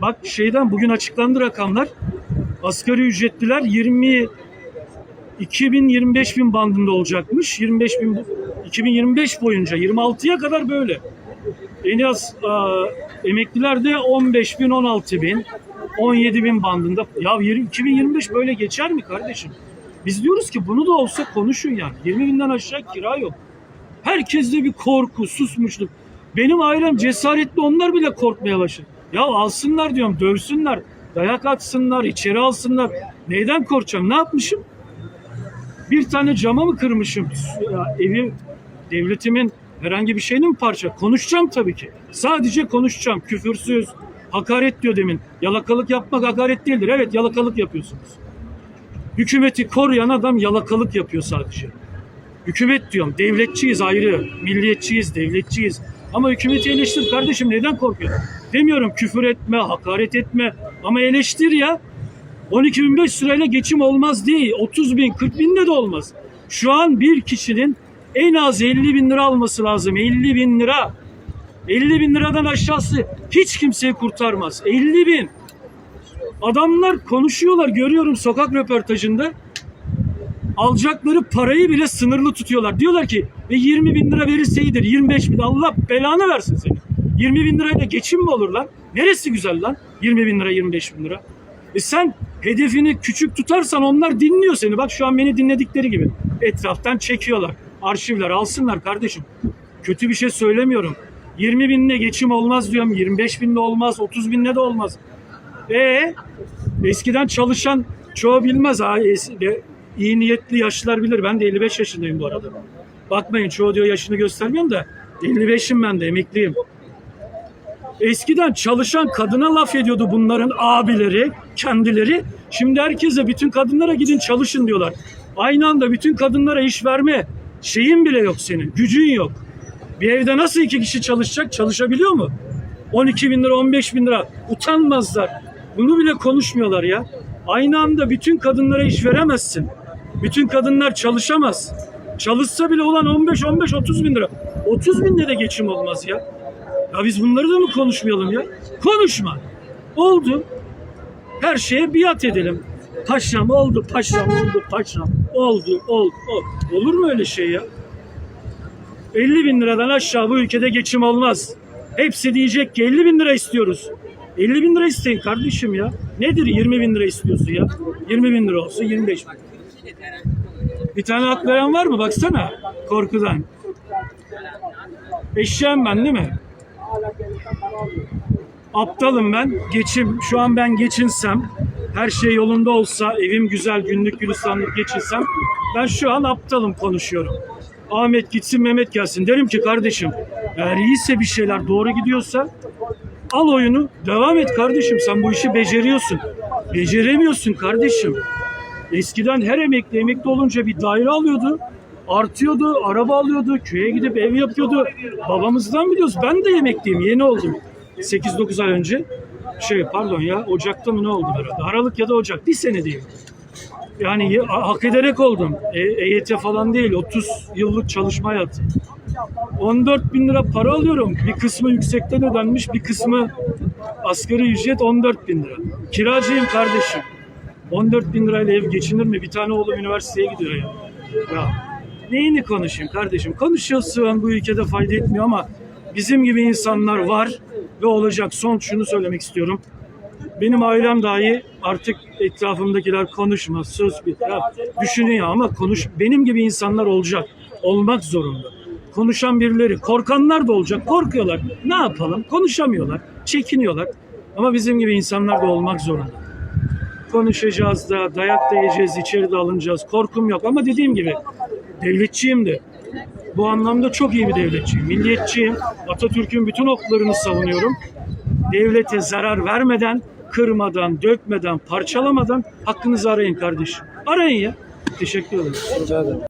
Bak şeyden bugün açıklandı rakamlar. Asgari ücretliler 20 2000-25 bin bandında olacakmış. 25 bin 2025 boyunca 26'ya kadar böyle. En az aa, emekliler de 15 bin 16 bin 17 bin bandında. Ya 20 2025 böyle geçer mi kardeşim? Biz diyoruz ki bunu da olsa konuşun yani. 20 binden aşağı kira yok. Herkeste bir korku, susmuşluk. Benim ailem cesaretli onlar bile korkmaya başladı. Ya alsınlar diyorum, dövsünler, dayak atsınlar, içeri alsınlar. Neyden korkacağım? Ne yapmışım? Bir tane cama mı kırmışım? Ya, evi, devletimin herhangi bir şeyini mi parça? Konuşacağım tabii ki. Sadece konuşacağım. Küfürsüz, hakaret diyor demin. Yalakalık yapmak hakaret değildir. Evet yalakalık yapıyorsunuz. Hükümeti koruyan adam yalakalık yapıyor sadece. Hükümet diyorum. Devletçiyiz ayrı. Milliyetçiyiz, devletçiyiz. Ama hükümeti eleştir kardeşim neden korkuyor? Demiyorum küfür etme, hakaret etme ama eleştir ya. 12.500 lirayla geçim olmaz değil. 30 bin, 40 bin de de olmaz. Şu an bir kişinin en az 50 bin lira alması lazım. 50 bin lira. 50 bin liradan aşağısı hiç kimseyi kurtarmaz. 50 bin. Adamlar konuşuyorlar görüyorum sokak röportajında. Alacakları parayı bile sınırlı tutuyorlar. Diyorlar ki ve 20 bin lira verirse iyidir. 25 bin Allah belanı versin seni. 20 bin lirayla geçim mi olur lan? Neresi güzel lan? 20 bin lira 25 bin lira. E sen hedefini küçük tutarsan onlar dinliyor seni. Bak şu an beni dinledikleri gibi. Etraftan çekiyorlar. Arşivler alsınlar kardeşim. Kötü bir şey söylemiyorum. 20 binle geçim olmaz diyorum. 25 binle olmaz. 30 binle de olmaz. E eskiden çalışan çoğu bilmez. Ha, de- iyi niyetli yaşlılar bilir. Ben de 55 yaşındayım bu arada. Bakmayın çoğu diyor yaşını göstermiyorum da 55'im ben de emekliyim. Eskiden çalışan kadına laf ediyordu bunların abileri, kendileri. Şimdi herkese bütün kadınlara gidin çalışın diyorlar. Aynı anda bütün kadınlara iş verme şeyin bile yok senin, gücün yok. Bir evde nasıl iki kişi çalışacak, çalışabiliyor mu? 12 bin lira, 15 bin lira utanmazlar. Bunu bile konuşmuyorlar ya. Aynı anda bütün kadınlara iş veremezsin. Bütün kadınlar çalışamaz. Çalışsa bile olan 15, 15, 30 bin lira. 30 binde de geçim olmaz ya. Ya biz bunları da mı konuşmayalım ya? Konuşma. Oldu. Her şeye biat edelim. Paşam oldu, paşam oldu, paşam. Oldu, oldu, oldu. Olur mu öyle şey ya? 50 bin liradan aşağı bu ülkede geçim olmaz. Hepsi diyecek ki 50 bin lira istiyoruz. 50 bin lira isteyin kardeşim ya. Nedir 20 bin lira istiyorsun ya? 20 bin lira olsun 25 bin. Bir tane atlayan var mı? Baksana korkudan. Eşeğim ben değil mi? Aptalım ben. Geçim. Şu an ben geçinsem, her şey yolunda olsa, evim güzel, günlük gülistanlık geçinsem, ben şu an aptalım konuşuyorum. Ahmet gitsin, Mehmet gelsin. Derim ki kardeşim, eğer iyiyse bir şeyler doğru gidiyorsa al oyunu, devam et kardeşim. Sen bu işi beceriyorsun. Beceremiyorsun kardeşim. Eskiden her emekli emekli olunca bir daire alıyordu. Artıyordu, araba alıyordu, köye gidip ev yapıyordu. Babamızdan biliyoruz. Ben de emekliyim, yeni oldum. 8-9 ay önce. Şey pardon ya, Ocak'ta mı ne oldu herhalde? Aralık ya da Ocak, bir sene değil. Yani ya- hak ederek oldum. E, EYT falan değil, 30 yıllık çalışma hayatı. 14 bin lira para alıyorum. Bir kısmı yüksekten ödenmiş, bir kısmı asgari ücret 14 bin lira. Kiracıyım kardeşim. 14 bin lirayla ev geçinir mi? Bir tane oğlum üniversiteye gidiyor ya. Ya neyini konuşayım kardeşim? Konuşuyorsun bu ülkede fayda etmiyor ama bizim gibi insanlar var ve olacak. Son şunu söylemek istiyorum. Benim ailem dahi artık etrafımdakiler konuşma, söz bit. Ya düşünüyor ama konuş. Benim gibi insanlar olacak. Olmak zorunda. Konuşan birileri, korkanlar da olacak. Korkuyorlar. Ne yapalım? Konuşamıyorlar. Çekiniyorlar. Ama bizim gibi insanlar da olmak zorunda konuşacağız da, dayak da yiyeceğiz, içeri de alınacağız. Korkum yok ama dediğim gibi devletçiyim de. Bu anlamda çok iyi bir devletçiyim. Milliyetçiyim. Atatürk'ün bütün oklarını savunuyorum. Devlete zarar vermeden, kırmadan, dökmeden, parçalamadan hakkınızı arayın kardeşim. Arayın ya. Teşekkür ederim.